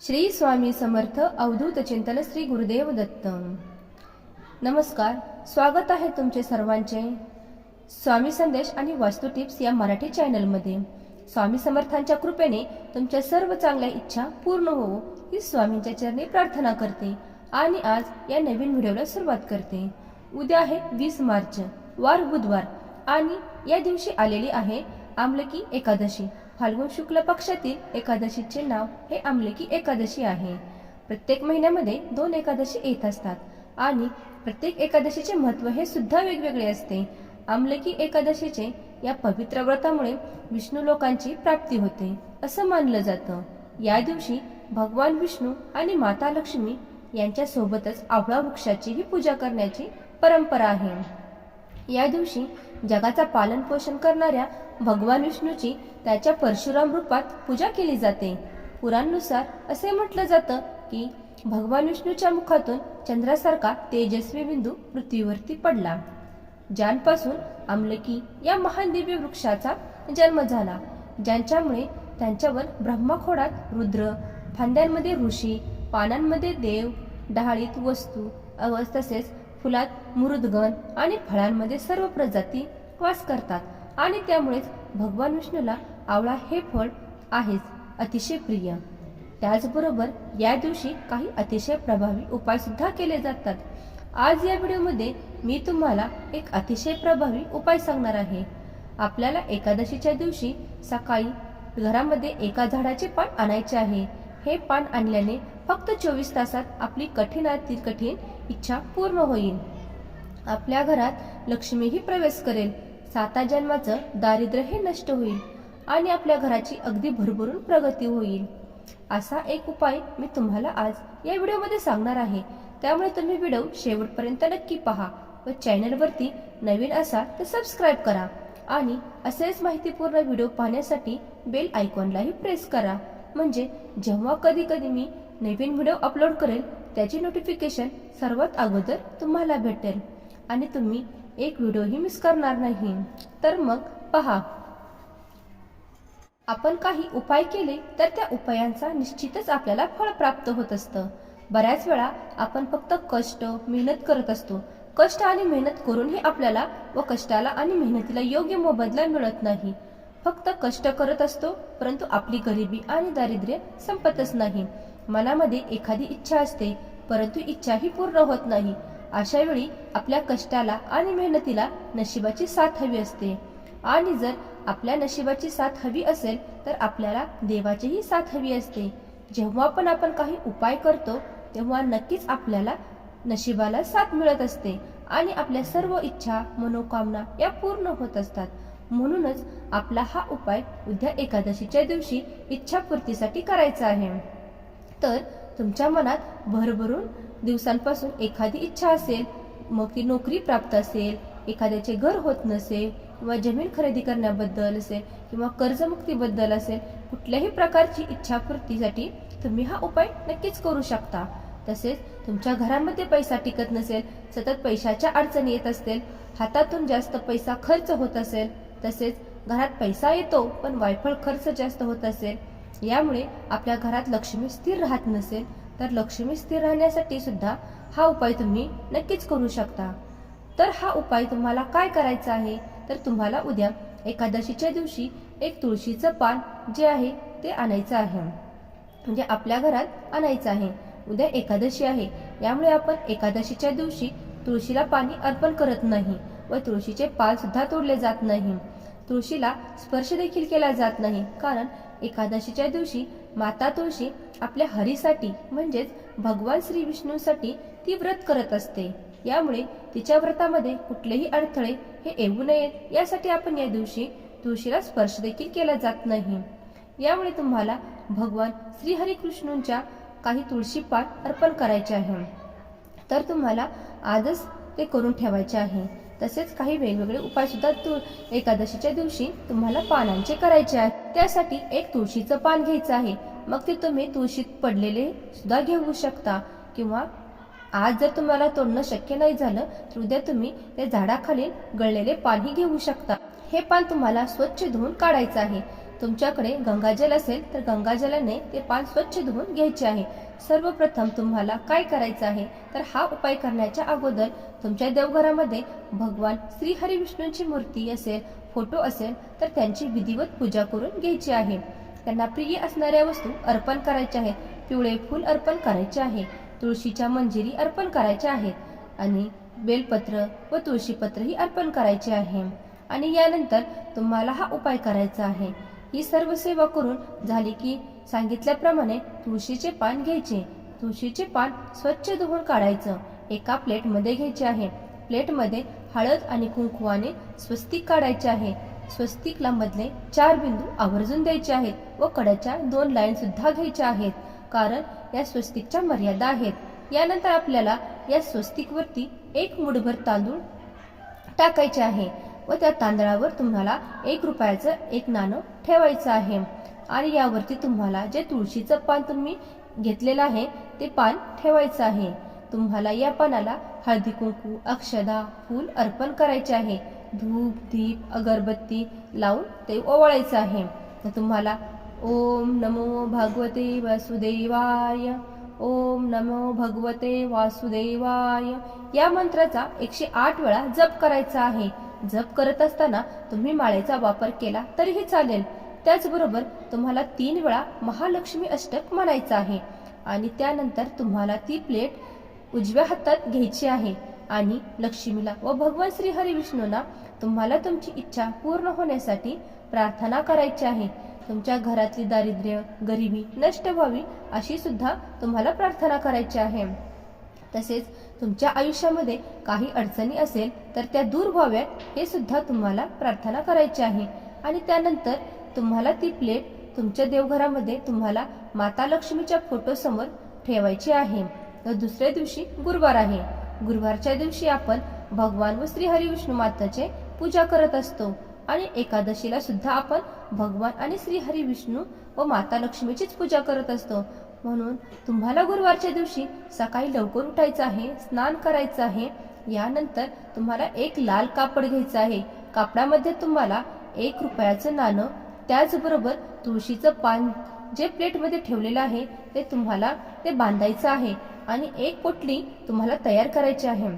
श्री स्वामी समर्थ अवधूत चिंतन श्री गुरुदेव दत्त. नमस्कार स्वागत आहे तुमचे सर्वांचे. स्वामी संदेश आणि वास्तू टिप्स या मराठी चॅनलमध्ये. स्वामी समर्थांच्या कृपेने तुमच्या सर्व चांगल्या इच्छा पूर्ण होवो ही स्वामींच्या चरणी प्रार्थना करते आणि आज या नवीन व्हिडिओला सुरुवात करते. उद्या आहे वीस मार्च वार बुधवार आणि या दिवशी आलेली आहे आमलकी एकादशी. फाल्गुन शुक्ल पक्षातील एकादशीचे नाव हे आमलकी एकादशी आहे. प्रत्येक महिन्यामध्ये दोन एकादशी येत असतात आणि प्रत्येक एकादशीचे महत्त्व हे सुद्धा वेगवेगळे असते. आमलकी एकादशीचे या पवित्र व्रतामुळे विष्णू लोकांची प्राप्ती होते असं मानलं जातं. या दिवशी भगवान विष्णू आणि माता लक्ष्मी यांच्यासोबतच आवळा वृक्षाचीही पूजा करण्याची परंपरा आहे. या दिवशी जगाचा पालन पोषण करणाऱ्या भगवान विष्णूची त्याच्या परशुराम रूपात पूजा केली जाते. पुराणनुसार असे म्हटलं जातं की भगवान विष्णूच्या मुखातून चंद्रासारखा तेजस्वी बिंदू पृथ्वीवरती पडला. ज्यांपासून आमलकी या महान दिव्य वृक्षाचा जन्म झाला ज्यांच्यामुळे त्यांच्यावर ब्रह्मखोडात रुद्र फांद्यांमध्ये ऋषी पानांमध्ये देव डहाळीत वस्तू अव तसेच फुलात मृदगण आणि फळांमध्ये सर्व प्रजाती वास करतात. आणि त्यामुळेच भगवान विष्णूला आवळा हे फळ आहेच अतिशय प्रिय. त्याचबरोबर या दिवशी काही अतिशय प्रभावी उपाय सुद्धा केले जातात. आज या व्हिडिओमध्ये मी तुम्हाला एक अतिशय प्रभावी उपाय सांगणार आहे. आपल्याला एकादशीच्या दिवशी सकाळी घरामध्ये एका झाडाचे पान आणायचे आहे. हे पान आणल्याने फक्त चोवीस तासात आपली कठीणातील कठीण इच्छा पूर्ण होईल. आपल्या घरात लक्ष्मीही प्रवेश करेल. साता जन्माचं दारिद्र्य हे नष्ट होईल आणि आपल्या घराची अगदी भरभरून प्रगती होईल. असा एक उपाय मी तुम्हाला आज या व्हिडिओमध्ये सांगणार आहे. त्यामुळे तुम्ही व्हिडिओ शेवटपर्यंत नक्की पहा व चॅनलवरती नवीन असाल तर सबस्क्राईब करा आणि असेच माहितीपूर्ण व्हिडिओ पाहण्यासाठी बेल आयकॉनलाही प्रेस करा. म्हणजे जेव्हा कधी कधी मी नवीन व्हिडिओ अपलोड करेल त्याची नोटिफिकेशन सर्वात अगोदर तुम्हाला भेटेल. आणि तुम्ही एक व्हिडिओही मिस करणार नाही. तर मग पहा. आपण काही उपाय केले तर त्या उपायांचा निश्चितच आपल्याला फळ प्राप्त होत असतं. बऱ्याच वेळा आपण फक्त कष्ट मेहनत करत असतो. कष्ट आणि मेहनत करूनही आपल्याला व कष्टाला आणि मेहनतीला योग्य मोबदला मिळत नाही. फक्त कष्ट करत असतो परंतु आपली गरिबी आणि दारिद्र्य संपतच नाही. मनामध्ये एखादी इच्छा असते परंतु इच्छाही पूर्ण होत नाही. अशा वेळी आपल्या कष्टाला आणि मेहनतीला नशिबाची साथ हवी असते. आणि जर आपल्या नशिबाची साथ हवी असेल तर आपल्याला देवाचीही साथ हवी असते. जेव्हा पण आपण काही उपाय करतो तेव्हा नक्कीच आपल्याला नशिबाला साथ मिळत असते आणि आपल्या सर्व इच्छा मनोकामना या पूर्ण होत असतात. म्हणूनच आपला हा उपाय उद्या एकादशीच्या दिवशी इच्छापूर्तीसाठी करायचा आहे. तर तुमच्या मनात भरभरून दिवसांपासून एखादी इच्छा असेल मग ती नोकरी प्राप्त असेल एखाद्याचे घर होत नसेल किंवा जमीन खरेदी करण्याबद्दल असेल किंवा कर्जमुक्तीबद्दल असेल कुठल्याही प्रकारची इच्छापूर्तीसाठी तुम्ही हा उपाय नक्कीच करू शकता. तसेच तुमच्या घरामध्ये पैसा टिकत नसेल सतत पैशाच्या अडचणी येत असतील हातातून जास्त पैसा खर्च होत असेल तसेच घरात पैसा येतो पण वायफळ खर्च जास्त होत असेल यामुळे आपल्या घरात लक्ष्मी स्थिर राहत नसेल तर लक्ष्मी स्थिर राहण्यासाठी सुद्धा हा उपाय तुम्ही नक्कीच करू शकता. तर हा उपाय तुम्हाला काय करायचा आहे? तर तुम्हाला उद्या एकादशीच्या दिवशी एक तुळशीचं पान जे आहे ते आणायचं आहे. म्हणजे आपल्या घरात आणायचं आहे. उद्या एकादशी आहे. यामुळे आपण एकादशीच्या दिवशी तुळशीला पाणी अर्पण करत नाही व तुळशीचे पाल सुद्धा तोडले जात नाही. तुळशीला स्पर्श देखील केला जात नाही. कारण एकादशीच्या दिवशी माता तुळशी आपल्या हरीसाठी म्हणजेच भगवान श्री विष्णूसाठी ती व्रत करत असते. यामुळे तिच्या व्रतामध्ये कुठलेही अडथळे हे येऊ नयेत. यासाठी आपण या दिवशी तुळशीला स्पर्श देखील केला जात नाही. यामुळे तुम्हाला भगवान श्री हरिकृष्णूंच्या काही तुळशी पाठ अर्पण करायचे आहे. तर तुम्हाला आजच ते करून ठेवायचे आहे. तसेच काही वेगवेगळे उपायसुद्धा तू एकादशीच्या दिवशी तुम्हाला पानांचे करायचे आहे. त्यासाठी एक तुळशीचं पान घ्यायचं आहे. मग ते तुम्ही तुळशीत पडलेले सुद्धा घेऊ शकता. किंवा आज जर तुम्हाला तोडणं शक्य नाही झालं तर उद्या तुम्ही त्या झाडाखाली गळलेले पाणी घेऊ शकता. हे पान तुम्हाला स्वच्छ धुवून काढायचं आहे. तुमच्याकडे गंगाजल असेल तर गंगाजलाने ते पान स्वच्छ धुवून घ्यायचे आहे. सर्वप्रथम तुम्हाला काय करायचं आहे? तर हा उपाय करण्याच्या अगोदर तुमच्या देवघरामध्ये भगवान श्री हरी विष्णूंची मूर्ती असेल फोटो असेल तर त्यांची विधिवत पूजा करून घ्यायची आहे. त्यांना प्रिय असणाऱ्या वस्तू अर्पण करायच्या आहेत. पिवळे फूल अर्पण करायचे आहे. तुळशीच्या मंजिरी अर्पण करायच्या आहेत. आणि बेलपत्र व तुळशीपत्रही अर्पण करायचे आहे. आणि यानंतर तुम्हाला हा उपाय करायचा आहे. ही सर्व सेवा करून झाली की सांगितल्याप्रमाणे तुळशीचे पान घ्यायचे. तुळशीचे पान स्वच्छ धुवून काढायचं. एका प्लेटमध्ये घ्यायचे आहे. प्लेटमध्ये हळद आणि कुंकुवाने स्वस्तिक काढायचे आहे. स्वस्तिकला मधले चार बिंदू आवर्जून द्यायचे आहेत व कड्याच्या दोन लाईन सुद्धा घ्यायच्या आहेत. कारण या स्वस्तिकच्या मर्यादा आहेत. यानंतर आपल्याला या स्वस्तिकवरती एक मुठभर तांदूळ टाकायचे आहे. व त्या तांदळावर तुम्हाला एक रुपयाचं एक नाणं ठेवायचं आहे. आणि यावरती तुम्हाला जे तुळशीचं पान तुम्ही घेतलेलं आहे ते पान ठेवायचं आहे. तुम्हाला या पानाला हळदी कुंकू अक्षदा फूल अर्पण करायचे आहे. धूप दीप अगरबत्ती लावून ते ओवाळायचं आहे. तर तुम्हाला ओम नमो भगवते वासुदेवाय ओम नमो भगवते वासुदेवाय या मंत्राचा एकशे आठ वेळा जप करायचा आहे. जप करत असताना तुम्ही माळेचा वापर केला तरीही चालेल. त्याचबरोबर तुम्हाला तीन वेळा महालक्ष्मी अष्टक म्हणायचं आहे. आणि त्यानंतर तुम्हाला ती प्लेट उजव्या हातात घ्यायची आहे. आणि लक्ष्मीला व भगवान श्री हरी विष्णूंना तुम्हाला तुमची इच्छा पूर्ण होण्यासाठी प्रार्थना करायची आहे. तुमच्या घरातली दारिद्र्य गरिबी नष्ट व्हावी अशी सुद्धा तुम्हाला प्रार्थना करायची आहे. तसेच तुमच्या आयुष्यामध्ये काही अडचणी असेल तर त्या दूर व्हाव्यात हे सुद्धा तुम्हाला प्रार्थना करायची आहे. आणि त्यानंतर तुम्हाला ती प्लेट तुमच्या देवघरामध्ये तुम्हाला माता लक्ष्मीच्या फोटो समोर ठेवायची आहे. तर दुसऱ्या दिवशी गुरुवार आहे. गुरुवारच्या दिवशी आपण भगवान व श्री हरिविष्णू माताचे पूजा करत असतो आणि एकादशीला सुद्धा आपण भगवान आणि श्री हरिविष्णू व माता लक्ष्मीचीच पूजा करत असतो. म्हणून तुम्हाला गुरुवारच्या दिवशी सकाळी लवकर उठायचं आहे स्नान करायचं आहे यानंतर तुम्हाला एक लाल कापड घ्यायचं आहे. कापडामध्ये तुम्हाला एक रुपयाचं नाणं त्याचबरोबर तुळशीचं पान जे प्लेटमध्ये ठेवलेलं आहे ते तुम्हाला ते बांधायचं आहे आणि एक पोटली तुम्हाला तयार करायची आहे.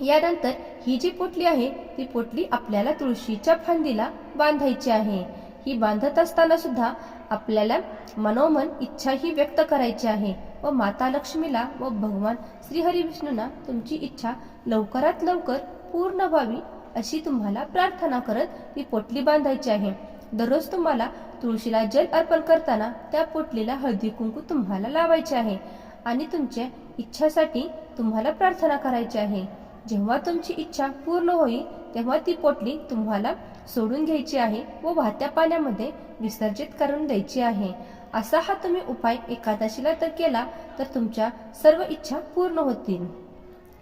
यानंतर ही जी पोटली आहे ती पोटली आपल्याला तुळशीच्या फांदीला बांधायची आहे. ही बांधत असताना सुद्धा आपल्याला मनोमन इच्छाही व्यक्त करायची आहे व माता लक्ष्मीला व भगवान श्रीहरी विष्णूंना तुमची इच्छा लवकरात लवकर पूर्ण व्हावी अशी तुम्हाला प्रार्थना करत ती पोटली बांधायची आहे. दररोज तुम्हाला तुळशीला जल अर्पण करताना त्या पोटलीला हळदी कुंकू तुम्हाला लावायचे आहे आणि तुमच्या इच्छासाठी तुम्हाला प्रार्थना करायची आहे. जेव्हा तुमची इच्छा पूर्ण होईल तेव्हा ती पोटली तुम्हाला सोडून घ्यायची आहे व वाहत्या पाण्यामध्ये विसर्जित करून द्यायची आहे. असा हा तुम्ही उपाय एकादशीला तर केला तर तुमच्या सर्व इच्छा पूर्ण होतील.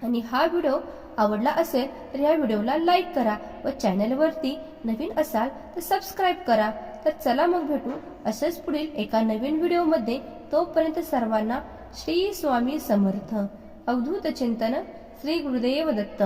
आणि हा व्हिडिओ आवडला असेल तर या व्हिडिओला लाईक करा व चॅनलवरती नवीन असाल तर सबस्क्राईब करा. तर चला मग भेटू असंच पुढील एका नवीन व्हिडिओमध्ये. तोपर्यंत सर्वांना श्री स्वामी समर्थ. अवधूत चिंतन श्री गुरुदेव दत्त.